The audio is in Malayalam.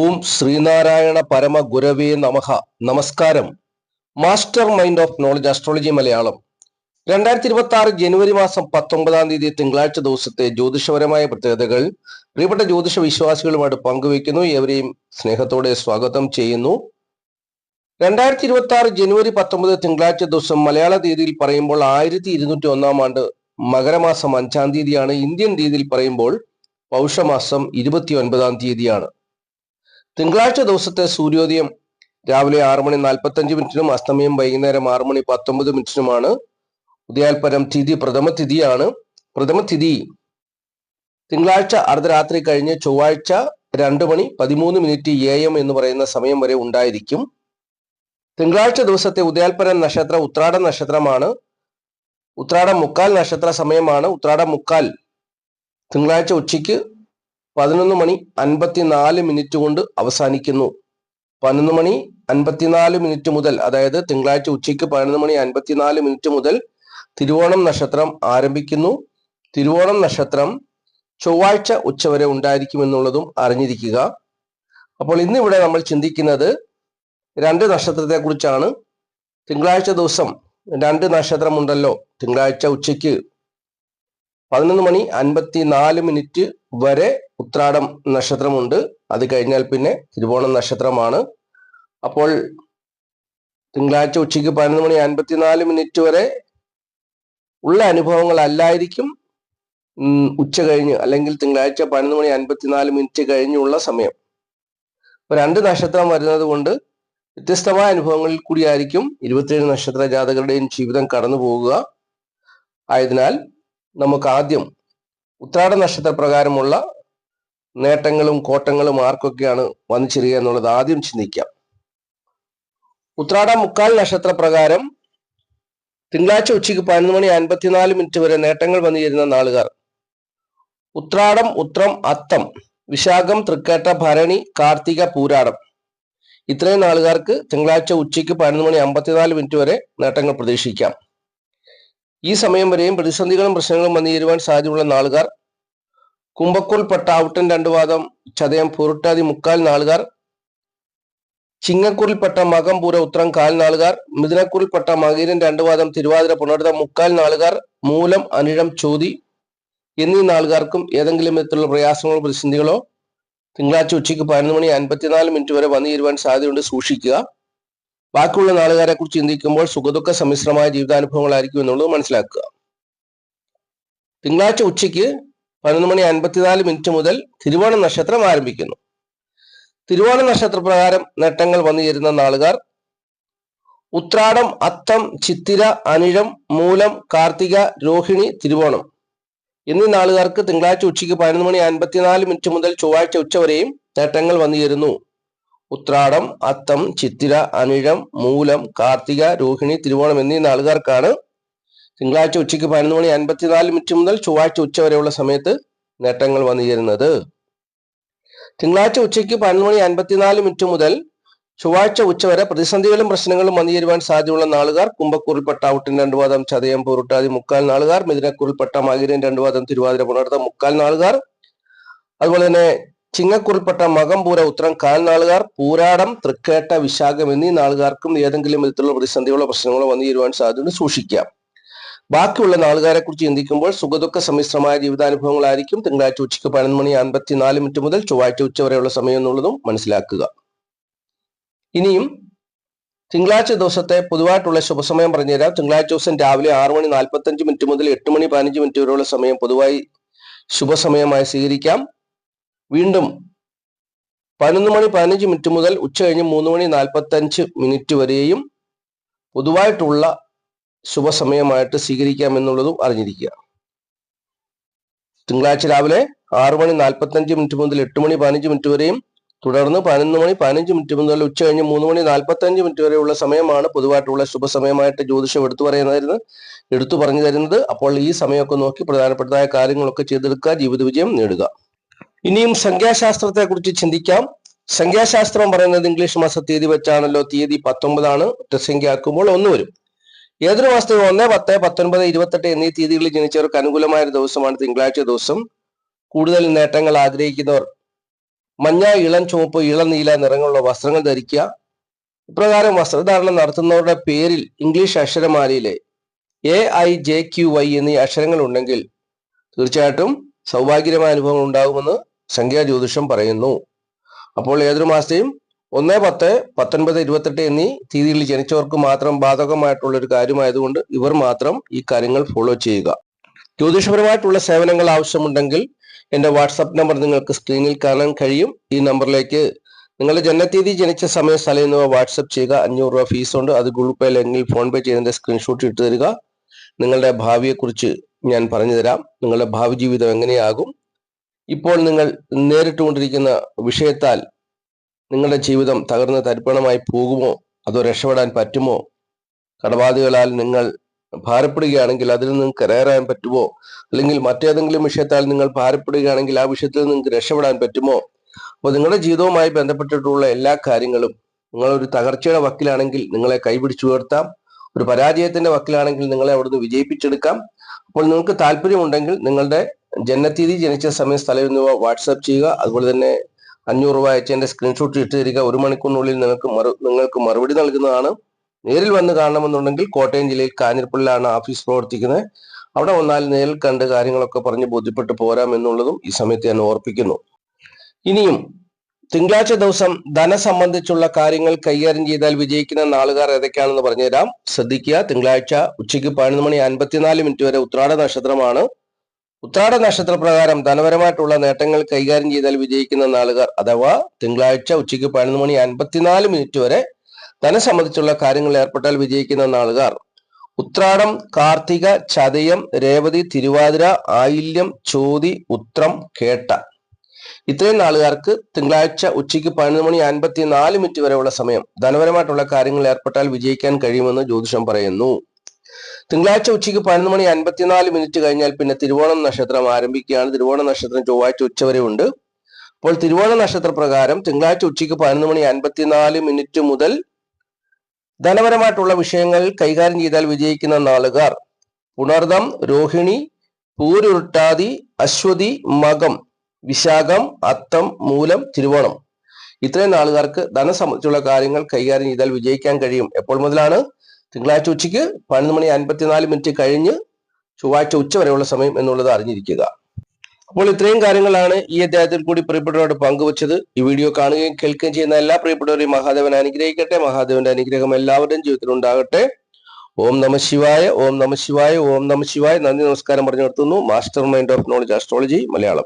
ഓം ശ്രീനാരായണ പരമ ഗുരവേ നമഹ നമസ്കാരം. Master mind of knowledge astrology Malayalam. രണ്ടായിരത്തി ഇരുപത്തി ആറ് ജനുവരി മാസം പത്തൊമ്പതാം തീയതി തിങ്കളാഴ്ച ദിവസത്തെ ജ്യോതിഷപരമായ പ്രത്യേകതകൾ പ്രിയപ്പെട്ട ജ്യോതിഷ വിശ്വാസികളുമായിട്ട് പങ്കുവയ്ക്കുന്നു. ഏവരെയും സ്നേഹത്തോടെ സ്വാഗതം ചെയ്യുന്നു. രണ്ടായിരത്തി ഇരുപത്തി ആറ് ജനുവരി പത്തൊമ്പത് തിങ്കളാഴ്ച ദിവസം മലയാള തീയതിയിൽ പറയുമ്പോൾ ആയിരത്തി ഇരുന്നൂറ്റി ഒന്നാം ആണ്ട് മകരമാസം അഞ്ചാം തീയതിയാണ്. ഇന്ത്യൻ തീയതിയിൽ പറയുമ്പോൾ പൗഷമാസം ഇരുപത്തി ഒൻപതാം തീയതിയാണ്. തിങ്കളാഴ്ച ദിവസത്തെ സൂര്യോദയം രാവിലെ ആറ് മണി നാൽപ്പത്തി അഞ്ച് മിനിറ്റിനും അസ്തമയം വൈകുന്നേരം ആറ് മണി പത്തൊമ്പത് മിനിറ്റിനുമാണ്. ഉദയാൽപരം തിഥി പ്രഥമ തിഥിയാണ്. പ്രഥമ തിഥി തിങ്കളാഴ്ച അർദ്ധരാത്രി കഴിഞ്ഞ് ചൊവ്വാഴ്ച രണ്ട് മണി പതിമൂന്ന് മിനിറ്റ് എ എം എന്ന് പറയുന്ന സമയം വരെ ഉണ്ടായിരിക്കും. തിങ്കളാഴ്ച ദിവസത്തെ ഉദയാൽപരം നക്ഷത്രം ഉത്രാട നക്ഷത്രമാണ്. ഉത്രാട മുക്കാൽ നക്ഷത്ര സമയമാണ്. ഉത്രാട മുക്കാൽ തിങ്കളാഴ്ച ഉച്ചയ്ക്ക് പതിനൊന്ന് മണി അൻപത്തിനാല് മിനിറ്റ് കൊണ്ട് അവസാനിക്കുന്നു. പതിനൊന്ന് മണി അൻപത്തിനാല് മിനിറ്റ് മുതൽ അതായത് തിങ്കളാഴ്ച ഉച്ചയ്ക്ക് പതിനൊന്ന് മണി അൻപത്തിനാല് മിനിറ്റ് മുതൽ തിരുവോണം നക്ഷത്രം ആരംഭിക്കുന്നു. തിരുവോണം നക്ഷത്രം ചൊവ്വാഴ്ച ഉച്ചവരെ ഉണ്ടായിരിക്കും എന്നുള്ളതും അറിഞ്ഞിരിക്കുക. അപ്പോൾ ഇന്നിവിടെ നമ്മൾ ചിന്തിക്കുന്നത് രണ്ട് നക്ഷത്രത്തെ കുറിച്ചാണ് തിങ്കളാഴ്ച ദിവസം രണ്ട് നക്ഷത്രമുണ്ടല്ലോ. തിങ്കളാഴ്ച ഉച്ചയ്ക്ക് പതിനൊന്ന് മണി അൻപത്തി നാല് മിനിറ്റ് വരെ ഉത്രാടം നക്ഷത്രമുണ്ട്. അത് കഴിഞ്ഞാൽ പിന്നെ തിരുവോണം നക്ഷത്രമാണ്. അപ്പോൾ തിങ്കളാഴ്ച ഉച്ചയ്ക്ക് പതിനൊന്ന് മണി അൻപത്തിനാല് മിനിറ്റ് വരെ ഉള്ള അനുഭവങ്ങൾ അല്ലായിരിക്കും ഉച്ച കഴിഞ്ഞ് അല്ലെങ്കിൽ തിങ്കളാഴ്ച പതിനൊന്ന് മണി അൻപത്തിനാല് മിനിറ്റ് കഴിഞ്ഞുള്ള സമയം. അപ്പൊ രണ്ട് നക്ഷത്രം വരുന്നത് കൊണ്ട് വ്യത്യസ്തമായ അനുഭവങ്ങളിൽ കൂടിയായിരിക്കും ഇരുപത്തിയേഴ് നക്ഷത്ര ജാതകരുടെയും ജീവിതം കടന്നു പോകുക ആയതിനാൽ നമുക്ക് ആദ്യം ഉത്രാട നക്ഷത്ര പ്രകാരമുള്ള നേട്ടങ്ങളും കോട്ടങ്ങളും ആർക്കൊക്കെയാണ് വന്നിച്ചിരിക ചേരുക എന്നുള്ളത് ആദ്യം ചിന്തിക്കാം. ഉത്രാട മുക്കാൽ നക്ഷത്ര പ്രകാരം തിങ്കളാഴ്ച ഉച്ചയ്ക്ക് പതിനൊന്ന് മണി അൻപത്തിനാല് മിനിറ്റ് വരെ നേട്ടങ്ങൾ വന്നു ചേരുന്ന നാളുകാർ. ഉത്രാടം ഉത്രം അത്തം വിശാഖം തൃക്കേട്ട ഭരണി കാർത്തിക പൂരാടം. ഇത്രയും നാളുകാർക്ക് തിങ്കളാഴ്ച ഉച്ചയ്ക്ക് പതിനൊന്ന് മണി അമ്പത്തിനാല് മിനിറ്റ് വരെ നേട്ടങ്ങൾ പ്രതീക്ഷിക്കാം. ഈ സമയം വരെയും പ്രതിസന്ധികളും പ്രശ്നങ്ങളും വന്നു ചേരുവാൻ സാധ്യതയുള്ള നാളുകാർ കുമ്പക്കോൾ പട്ടാവുട്ടൻ രണ്ടു വാദം ചതയം പൂരുട്ടാതി മുക്കാൽ നാളുകാർ ചിങ്ങക്കൂറിൽപ്പെട്ട മകം പൂര ഉത്രം കാൽ നാളുകാർ മിഥുനക്കൂറിൽപ്പെട്ട മകീരൻ രണ്ടു വാദം തിരുവാതിര പുണർത മുക്കാൽ നാളുകാർ മൂലം അനിഴം ചോതി എന്നീ നാളുകാർക്കും ഏതെങ്കിലും വിധത്തിലുള്ള പ്രയാസങ്ങളോ പ്രതിസന്ധികളോ തിങ്കളാഴ്ച ഉച്ചയ്ക്ക് പതിനൊന്ന് മണി അൻപത്തിനാല് മിനിറ്റ് വരെ വന്നു ചേരുവാൻ സാധ്യതയുണ്ട് സൂക്ഷിക്കുക. ബാക്കിയുള്ള നാളുകാരെ കുറിച്ച് ചിന്തിക്കുമ്പോൾ സുഖദുഃഖ സമ്മിശ്രമായ ജീവിതാനുഭവങ്ങളായിരിക്കും എന്നുള്ളത് മനസ്സിലാക്കുക. തിങ്കളാഴ്ച ഉച്ചയ്ക്ക് പതിനൊന്ന് മണി അൻപത്തിനാല് മിനിറ്റ് മുതൽ തിരുവോണ നക്ഷത്രം ആരംഭിക്കുന്നു. തിരുവോണ നക്ഷത്രപ്രകാരം നേട്ടങ്ങൾ വന്നു ചേരുന്ന നാളുകാർ ഉത്രാടം അത്തം ചിത്തിര അനിഴം മൂലം കാർത്തിക രോഹിണി തിരുവോണം എന്നീ നാളുകാർക്ക് തിങ്കളാഴ്ച ഉച്ചയ്ക്ക് പതിനൊന്ന് മണി അൻപത്തിനാല് മിനിറ്റ് മുതൽ ചൊവ്വാഴ്ച ഉച്ചവരെയും നേട്ടങ്ങൾ വന്നു ചേരുന്നു. ഉത്രാടം അത്തം ചിത്തിര അനിഴം മൂലം കാർത്തിക രോഹിണി തിരുവോണം എന്നീ നാളുകാർക്കാണ് തിങ്കളാഴ്ച ഉച്ചയ്ക്ക് പതിനൊന്ന് മണി അൻപത്തിനാല് മിനിറ്റ് മുതൽ ചൊവ്വാഴ്ച ഉച്ച വരെയുള്ള സമയത്ത് നേട്ടങ്ങൾ വന്നു തിങ്കളാഴ്ച ഉച്ചയ്ക്ക് പതിനൊന്ന് മണി അൻപത്തിനാല് മിനിറ്റ് മുതൽ ചൊവ്വാഴ്ച ഉച്ചവരെ പ്രതിസന്ധികളും പ്രശ്നങ്ങളും വന്നു ചേരുവാൻ സാധ്യതയുള്ള നാളുകാർ കുംഭക്കുറിൽപ്പെട്ട ഔട്ടിൻ രണ്ടു വാദം ചതയം പൊരുട്ടാതി മുക്കാൽ നാളുകാർ മിഥുനക്കുറിൽപ്പെട്ട മകിരൻ രണ്ടു വാദം തിരുവാതിര പുണർത്ത മുക്കാൽ നാളുകാർ. അതുപോലെ തന്നെ ചിങ്ങക്കുറിൽപ്പെട്ട മകം പൂര ഉത്തരം കാൽ നാളുകാർ പൂരാടം തൃക്കേട്ട വിശാഖം എന്നീ നാളുകാർക്കും ഏതെങ്കിലും വിധത്തിലുള്ള പ്രതിസന്ധികളോ പ്രശ്നങ്ങളോ വന്നു ചേരുവാൻ സാധ്യത സൂക്ഷിക്കാം. ബാക്കിയുള്ള നാളുകാരെ കുറിച്ച് ചിന്തിക്കുമ്പോൾ സുഖദുഃഖ സമ്മിശ്രമായ ജീവിതാനുഭവങ്ങളായിരിക്കും തിങ്കളാഴ്ച ഉച്ചയ്ക്ക് പതിനൊന്ന് മണി അൻപത്തിനാല് മിനിറ്റ് മുതൽ ചൊവ്വാഴ്ച ഉച്ച വരെയുള്ള സമയം എന്നുള്ളതും മനസ്സിലാക്കുക. ഇനിയും തിങ്കളാഴ്ച ദിവസത്തെ പൊതുവായിട്ടുള്ള ശുഭസമയം പറഞ്ഞുതരാം. തിങ്കളാഴ്ച ദിവസം രാവിലെ ആറ് മണി നാൽപ്പത്തഞ്ച് മിനിറ്റ് മുതൽ എട്ട് മണി പതിനഞ്ച് മിനിറ്റ് വരെയുള്ള സമയം പൊതുവായി ശുഭസമയമായി സ്വീകരിക്കാം. വീണ്ടും പതിനൊന്ന് മണി പതിനഞ്ച് മിനിറ്റ് മുതൽ ഉച്ച കഴിഞ്ഞ് മൂന്ന് മണി നാൽപ്പത്തി അഞ്ച് മിനിറ്റ് വരെയും പൊതുവായിട്ടുള്ള ശുഭസമയമായിട്ട് സ്വീകരിക്കാം എന്നുള്ളതും അറിഞ്ഞിരിക്കുക. തിങ്കളാഴ്ച രാവിലെ ആറു മണി നാൽപ്പത്തി അഞ്ച് മിനിറ്റ് മുതൽ എട്ട് മണി പതിനഞ്ച് മിനിറ്റ് വരെയും തുടർന്ന് പതിനൊന്ന് മണി പതിനഞ്ച് മിനിറ്റ് മുതൽ ഉച്ച കഴിഞ്ഞ് മൂന്ന് മണി നാൽപ്പത്തി അഞ്ച് മിനിറ്റ് വരെയുള്ള സമയമാണ് പൊതുവായിട്ടുള്ള ശുഭസമയമായിട്ട് ജ്യോതിഷം എടുത്തു പറയുന്നതായിരുന്നു എടുത്തു പറഞ്ഞു തരുന്നത്. അപ്പോൾ ഈ സമയമൊക്കെ നോക്കി പ്രധാനപ്പെട്ടതായ കാര്യങ്ങളൊക്കെ ചെയ്തെടുക്കുക. ജീവിത വിജയം നേടുക. ഇനിയും സംഖ്യാശാസ്ത്രത്തെ കുറിച്ച് ചിന്തിക്കാം. സംഖ്യാശാസ്ത്രം പറയുന്നത് ഇംഗ്ലീഷ് മാസ തീയതി വെച്ചാണല്ലോ തീയതി പത്തൊമ്പതാണ്. ഒറ്റസംഖ്യ ആക്കുമ്പോൾ ഒന്ന് വരും. ഏതൊരു മാസത്തെയും ഒന്ന് പത്ത് പത്തൊൻപത് ഇരുപത്തെട്ട് എന്നീ തീയതികളിൽ ജനിച്ചവർക്ക് അനുകൂലമായ ഒരു ദിവസമാണ് തിങ്കളാഴ്ച ദിവസം. കൂടുതൽ നേട്ടങ്ങൾ ആഗ്രഹിക്കുന്നവർ മഞ്ഞ ഇളം ചുവപ്പ് ഇളം നീല നിറങ്ങളുള്ള വസ്ത്രങ്ങൾ ധരിക്കുക. ഇപ്രകാരം വസ്ത്രധാരണം നടത്തുന്നവരുടെ പേരിൽ English അക്ഷരമാലയിലെ A I J Q Y എന്നീ അക്ഷരങ്ങൾ ഉണ്ടെങ്കിൽ തീർച്ചയായിട്ടും സൗഭാഗ്യകരമായ അനുഭവങ്ങൾ ഉണ്ടാകുമെന്ന് സംഖ്യാ ജ്യോതിഷം പറയുന്നു. അപ്പോൾ ഏതൊരു മാസത്തെയും ഒന്ന് പത്ത് പത്തൊൻപത് ഇരുപത്തെട്ട് എന്നീ തീയതികളിൽ ജനിച്ചവർക്ക് മാത്രം ബാധകമായിട്ടുള്ള ഒരു കാര്യമായതുകൊണ്ട് ഇവർ മാത്രം ഈ കാര്യങ്ങൾ ഫോളോ ചെയ്യുക. ജ്യോതിഷപരമായിട്ടുള്ള സേവനങ്ങൾ ആവശ്യമുണ്ടെങ്കിൽ എന്റെ വാട്സപ്പ് നമ്പർ നിങ്ങൾക്ക് സ്ക്രീനിൽ കാണാൻ കഴിയും. ഈ നമ്പറിലേക്ക് നിങ്ങളുടെ ജനനത്തീയതി ജനിച്ച സമയം സ്ഥലം എന്നിവ വാട്സപ്പ് ചെയ്യുക. അഞ്ഞൂറ് രൂപ ഫീസ് ഉണ്ട്. അത് ഗൂഗിൾ പേ അല്ലെങ്കിൽ ഫോൺ പേ ചെയ്യുന്നതിന്റെ സ്ക്രീൻഷോട്ട് ഇട്ട് തരിക. നിങ്ങളുടെ ഭാവിയെക്കുറിച്ച് ഞാൻ പറഞ്ഞു തരാം നിങ്ങളുടെ ഭാവി ജീവിതം എങ്ങനെയാകും? ഇപ്പോൾ നിങ്ങൾ നേരിട്ടുകൊണ്ടിരിക്കുന്ന വിഷയത്താൽ നിങ്ങളുടെ ജീവിതം തകർന്ന് തരിപ്പണമായി പോകുമോ? അതോ രക്ഷപ്പെടാൻ പറ്റുമോ? കടബാധികളാൽ നിങ്ങൾ ഭാരപ്പെടുകയാണെങ്കിൽ അതിൽ നിന്ന് കരയറാൻ പറ്റുമോ? അല്ലെങ്കിൽ മറ്റേതെങ്കിലും വിഷയത്താൽ നിങ്ങൾ ഭാരപ്പെടുകയാണെങ്കിൽ ആ വിഷയത്തിൽ നിങ്ങൾക്ക് രക്ഷപ്പെടാൻ പറ്റുമോ? അപ്പോൾ നിങ്ങളുടെ ജീവിതവുമായി ബന്ധപ്പെട്ടിട്ടുള്ള എല്ലാ കാര്യങ്ങളും നിങ്ങൾ ഒരു തകർച്ചയുടെ വക്കിലാണെങ്കിൽ നിങ്ങളെ കൈപിടിച്ചുയർത്താം ഒരു പരാജയത്തിന്റെ വക്കിലാണെങ്കിൽ നിങ്ങളെ അവിടുന്ന് വിജയിപ്പിച്ചെടുക്കാം. അപ്പോൾ നിങ്ങൾക്ക് താല്പര്യമുണ്ടെങ്കിൽ നിങ്ങളുടെ ജനനത്തീയതി ജനിച്ച സമയം സ്ഥലം എന്നിവ വാട്സാപ്പ് ചെയ്യുക. അതുപോലെ തന്നെ അഞ്ഞൂറ് രൂപ അയച്ചതിന്റെ സ്ക്രീൻഷോട്ട് ഇട്ട് തരിക ഒരു മണിക്കൂറിനുള്ളിൽ നിങ്ങൾക്ക് മറു നിങ്ങൾക്ക് മറുപടി നൽകുന്നതാണ്. നേരിൽ വന്ന് കാണണമെന്നുണ്ടെങ്കിൽ കോട്ടയം ജില്ലയിൽ കാഞ്ഞിരപ്പള്ളിലാണ് ഓഫീസ് പ്രവർത്തിക്കുന്നത്. അവിടെ വന്നാൽ നേരിൽ കണ്ട് കാര്യങ്ങളൊക്കെ പറഞ്ഞ് ബോധ്യപ്പെട്ട് പോരാം എന്നുള്ളതും ഈ സമയത്ത് ഞാൻ ഓർപ്പിക്കുന്നു. ഇനിയും തിങ്കളാഴ്ച ദിവസം ധന സംബന്ധിച്ചുള്ള കാര്യങ്ങൾ കൈകാര്യം ചെയ്താൽ വിജയിക്കുന്ന നാളുകാർ ഏതൊക്കെയാണെന്ന് പറഞ്ഞുതരാം. ശ്രദ്ധിക്കുക തിങ്കളാഴ്ച ഉച്ചയ്ക്ക് പതിനൊന്ന് മണി അൻപത്തിനാല് മിനിറ്റ് വരെ ഉത്രാട നക്ഷത്രമാണ് ഉത്രാട നക്ഷത്ര പ്രകാരം ധനപരമായിട്ടുള്ള നേട്ടങ്ങൾ കൈകാര്യം ചെയ്താൽ വിജയിക്കുന്ന നാളുകാർ അഥവാ തിങ്കളാഴ്ച ഉച്ചയ്ക്ക് പതിനൊന്ന് മണി അൻപത്തിനാല് മിനിറ്റ് വരെ ധനം സംബന്ധിച്ചുള്ള കാര്യങ്ങളിൽ ഏർപ്പെട്ടാൽ വിജയിക്കുന്ന നാളുകാർ. ഉത്രാടം കാർത്തിക ചതയം രേവതി തിരുവാതിര ആയില്യം ചോതി ഉത്രം കേട്ട. ഇത്രയും നാളുകാർക്ക് തിങ്കളാഴ്ച ഉച്ചയ്ക്ക് പതിനൊന്ന് മണി അൻപത്തി നാല് മിനിറ്റ് വരെയുള്ള സമയം ധനപരമായിട്ടുള്ള കാര്യങ്ങളിൽ ഏർപ്പെട്ടാൽ വിജയിക്കാൻ കഴിയുമെന്ന് ജ്യോതിഷം പറയുന്നു. തിങ്കളാഴ്ച ഉച്ചയ്ക്ക് പതിനൊന്ന് മണി അൻപത്തിനാല് മിനിറ്റ് കഴിഞ്ഞാൽ പിന്നെ തിരുവോണം നക്ഷത്രം ആരംഭിക്കുകയാണ്. തിരുവോണ നക്ഷത്രം ചൊവ്വാഴ്ച ഉച്ചവരെ ഉണ്ട്. അപ്പോൾ തിരുവോണ നക്ഷത്ര പ്രകാരം തിങ്കളാഴ്ച ഉച്ചയ്ക്ക് പതിനൊന്ന് മണി അൻപത്തിനാല് മിനിറ്റ് മുതൽ ധനപരമായിട്ടുള്ള വിഷയങ്ങൾ കൈകാര്യം ചെയ്താൽ വിജയിക്കുന്ന നാളുകാർ. പുണർദം രോഹിണി പൂരുരുട്ടാതി അശ്വതി മകം വിശാഖം അത്തം മൂലം തിരുവോണം. ഇത്രയും നാളുകാർക്ക് ധനം സംബന്ധിച്ചുള്ള കാര്യങ്ങൾ കൈകാര്യം ചെയ്താൽ വിജയിക്കാൻ കഴിയും. എപ്പോൾ മുതലാണ്? തിങ്കളാഴ്ച ഉച്ചയ്ക്ക് പതിനൊന്ന് മണി അൻപത്തിനാല് മിനിറ്റ് കഴിഞ്ഞ് ചൊവ്വാഴ്ച ഉച്ച വരെയുള്ള സമയം എന്നുള്ളത് അറിഞ്ഞിരിക്കുക. അപ്പോൾ ഇത്രയും കാര്യങ്ങളാണ് ഈ അധ്യായത്തിൽ കൂടി പ്രിയപ്പെട്ടവരോട് പങ്കുവച്ചത്. ഈ വീഡിയോ കാണുകയും കേൾക്കുകയും ചെയ്യുന്ന എല്ലാ പ്രിയപ്പെട്ടവരെയും മഹാദേവൻ അനുഗ്രഹിക്കട്ടെ. മഹാദേവന്റെ അനുഗ്രഹം എല്ലാവരുടെയും ജീവിതത്തിൽ ഉണ്ടാകട്ടെ. ഓം നമ ശിവായ ഓം നമ ശിവായ ഓം നമ ശിവായ. നന്ദി നമസ്കാരം പറഞ്ഞു നിർത്തുന്നു. Master mind of knowledge astrology Malayalam.